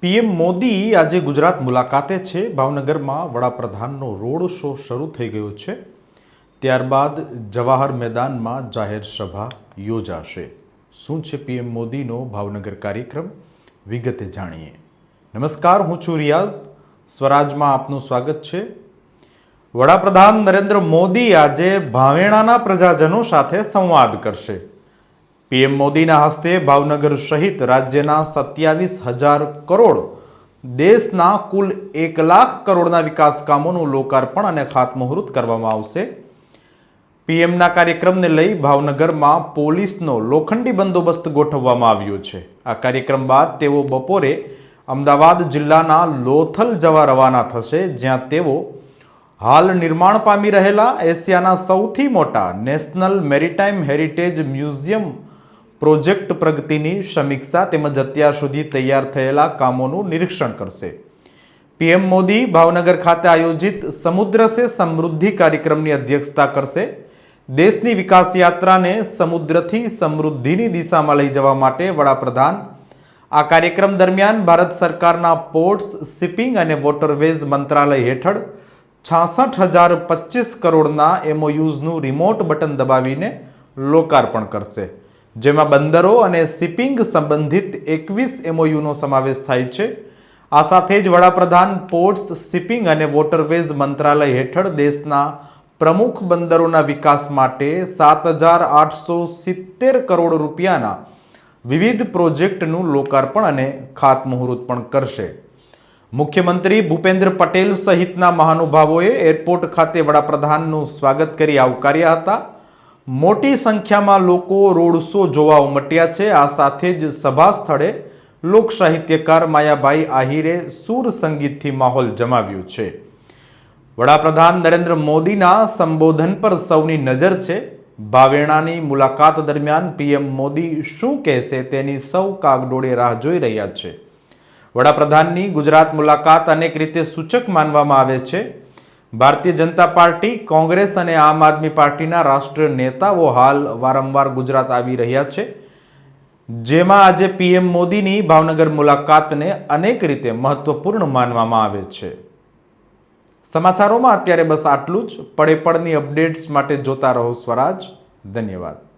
PM Modi આજે ગુજરાત મુલાકાતે છે. ભાવનગરમાં વડાપ્રધાનનો રોડ શો શરૂ થઈ ગયો છે. ત્યારબાદ જવાહર મેદાનમાં જાહેર સભા યોજાશે. શું છે પીએમ મોદીનો ભાવનગર કાર્યક્રમ? વિગતે જાણીએ. નમસ્કાર, હું છું રિયાઝ. સ્વરાજમાં આપનું સ્વાગત છે. વડાપ્રધાન નરેન્દ્ર મોદી આજે ભાવેણાના પ્રજાજનો સાથે સંવાદ કરશે. પીએમ મોદીના હસ્તે ભાવનગર સહિત રાજ્યના સત્યાવીસ હજાર કરોડ, દેશના કુલ એક લાખ કરોડના વિકાસ કામોનું લોકાર્પણ અને ખાતમુહૂર્ત કરવામાં આવશે. પીએમના કાર્યક્રમને લઈ ભાવનગરમાં પોલીસનો લોખંડી બંદોબસ્ત ગોઠવવામાં આવ્યો છે. આ કાર્યક્રમ બાદ તેઓ બપોરે અમદાવાદ જિલ્લાના લોથલ જવા રવાના થશે, જ્યાં તેઓ હાલ નિર્માણ પામી રહેલા એશિયાના સૌથી મોટા national maritime heritage museum project પ્રગતિની સમીક્ષા તેમજ અત્યાર સુધી તૈયાર થયેલા કામોનું નિરીક્ષણ કરશે. પીએમ મોદી ભાવનગર ખાતે આયોજિત સમુદ્ર સે સમૃદ્ધિ કાર્યક્રમની અધ્યક્ષતા કરશે. દેશની વિકાસ યાત્રાને સમુદ્રથી સમૃદ્ધિની દિશામાં લઈ જવા માટે વડાપ્રધાન. આ કાર્યક્રમ દરમિયાન ભારત સરકારના પોર્ટ્સ, શિપિંગ અને વોટરવેઝ મંત્રાલય હેઠળ છાસઠ હજાર પચીસ કરોડના એમઓયુઝનું રિમોટ બટન દબાવીને લોકાર્પણ કરશે. જેમાં બંદરો અને શિપિંગ સંબંધિત એકવીસ એમઓયુનો સમાવેશ થાય છે. આ સાથે જ વડાપ્રધાન પોર્ટ્સ શિપિંગ અને વોટરવેઝ મંત્રાલય હેઠળ દેશના પ્રમુખ બંદરોના વિકાસ માટે સાત હજાર આઠસો સિત્તેર કરોડ રૂપિયાના વિવિધ પ્રોજેક્ટનું લોકાર્પણ અને ખાતમુહૂર્ત પણ કરશે. મુખ્યમંત્રી ભૂપેન્દ્ર પટેલ સહિતના મહાનુભાવોએ એરપોર્ટ ખાતે વડાપ્રધાનનું સ્વાગત કરી આવકાર્યા હતા. મોટી સંખ્યામાં લોકો રોડ શો જોવા ઉમટ્યા છે. આ સાથે જ સભા સ્થળે લોક સાહિત્યકાર માયાભાઈ આહિરે સૂર સંગીતથી માહોલ જમાવ્યો છે. વડાપ્રધાન નરેન્દ્ર મોદીના સંબોધન પર સૌની નજર છે. ભાવેણાની મુલાકાત દરમિયાન પીએમ મોદી શું કહેશે તેની સૌ કાગડોળે રાહ જોઈ રહ્યા છે. વડાપ્રધાનની ગુજરાત મુલાકાત અનેક રીતે સૂચક માનવામાં આવે છે. ભારતીય જનતા પાર્ટી, કોંગ્રેસ અને આમ આદમી પાર્ટીના રાષ્ટ્રીય નેતાઓ હાલ વારંવાર ગુજરાત આવી રહ્યા છે. જેમાં આજે પીએમ મોદીની ભાવનગર મુલાકાતને અનેક રીતે મહત્વપૂર્ણ માનવામાં આવે છે. સમાચારોમાં અત્યારે બસ આટલું જ. પડે પડની અપડેટ્સ માટે જોતા રહો સ્વરાજ. ધન્યવાદ.